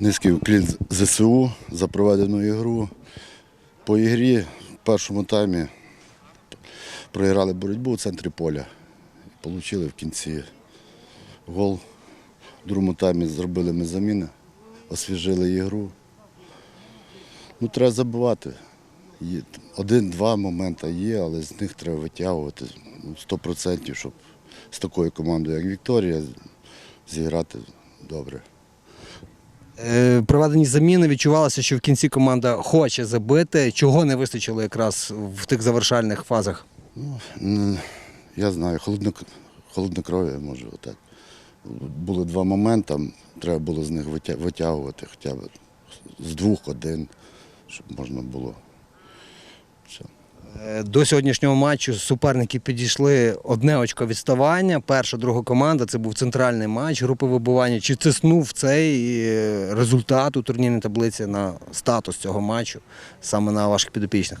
Низький уклін ЗСУ за проведену ігру. По ігрі в першому таймі програли боротьбу у центрі поля. Получили в кінці гол. В другому таймі зробили ми заміни, освіжили ігру. Ну, треба забувати. Один-два моменти є, але з них треба витягувати ну, 100%, щоб з такою командою, як Вікторія, зіграти добре. Е, Проведені заміни відчувалося, що в кінці команда хоче забити. Чого не вистачило якраз в тих завершальних фазах? Ну, я знаю, холоднокров'я, може, отак. Були два моменти, треба було з них витягувати хоча б з двох один, щоб можна було. Все. Е, До сьогоднішнього матчу суперники підійшли одне очко відставання. Перша, друга команда це був центральний матч групи вибування. Чи тиснув цей е, результат у турнірній таблиці на статус цього матчу саме на ваших підопічних?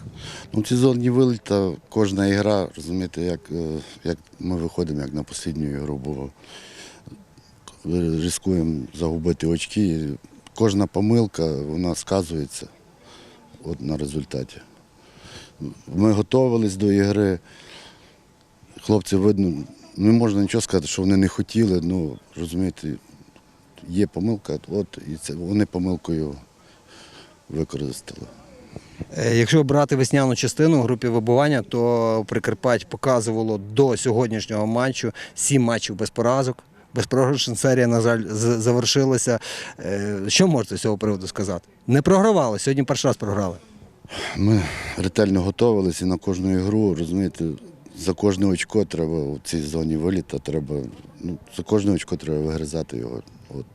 Ну, ці зоні виліта, кожна ігра, розумієте, як, е, як ми виходимо, як на останню ігру було. Ризикуємо загубити очки. Кожна помилка вона сказується от на результаті. Ми готувалися до ігри. Хлопці, видно, не можна нічого сказати, що вони не хотіли. Ну, розумієте, є помилка, от і це вони помилкою використали. Е, Якщо брати весняну частину у групі вибування, то Прикарпать показувало до сьогоднішнього матчу сім матчів без поразок. Безпрограшна серія, на жаль, завершилася. Е, Що можете з цього приводу сказати? Не програвали, сьогодні перший раз програли. Ми ретельно готувалися на кожну ігру, розумієте, за кожне очко треба у цій зоні виліта, треба, ну, за кожне очко треба вигризати його. От.